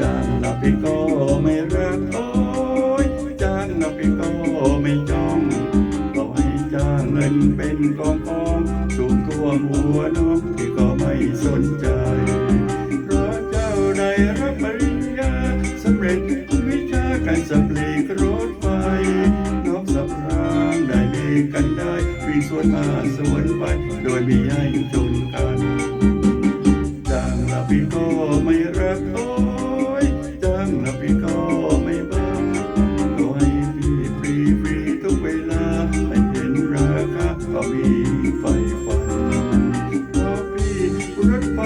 จางนับพี่ก็ไม่รักโอ้ยจางนับพี่ก็ไม่จ้องต่อให้จ้างเงินเป็นกองกองถูกท่วมหัวน้องพี่ก็ไม่สนใจับเลกรถไฟนองสับรางได้เลกันได้วิ่งสวนมาสวนไป โดยไม่ให้จนกันจางละพี่ก็ไม่รักโอ้ยจางละพี่ก็ไม่บ้าก็ให้พี่ฟรีฟรีทุกเวลาไม่เห็นราคาก็มีไฟฝันเพราะพี่รถไฟ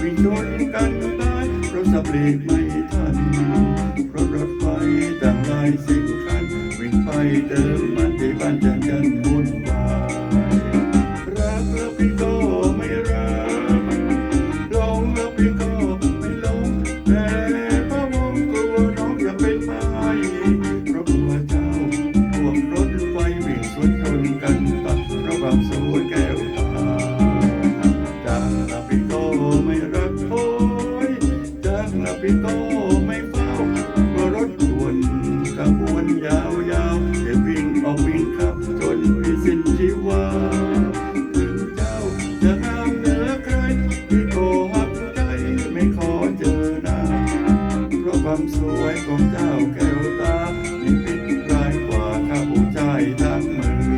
วิ่งชนกันตายเพราะสับเบรกไม่ทันเพราะรถไฟต่ายสิบคันวิ่งไปเติมมันที่บ้านจันจันวุ่นวายรักแล้วพี่ก็ไม่รักลงแล้วพี่ก็ไม่ลงแต่พระวงกลัวน้องจะเป็นไม้เพราะกลัวเจ้าพวกรถไฟวิ่งสวนชนกันปะเพระความสวยแก้วตาจางละพี่ก็ไม่รักโอยจางละพี่ก็ไม่ ของเจ้าแก้วตาให้ปิดลายกว่าข้าผู้ใจทั้งมือ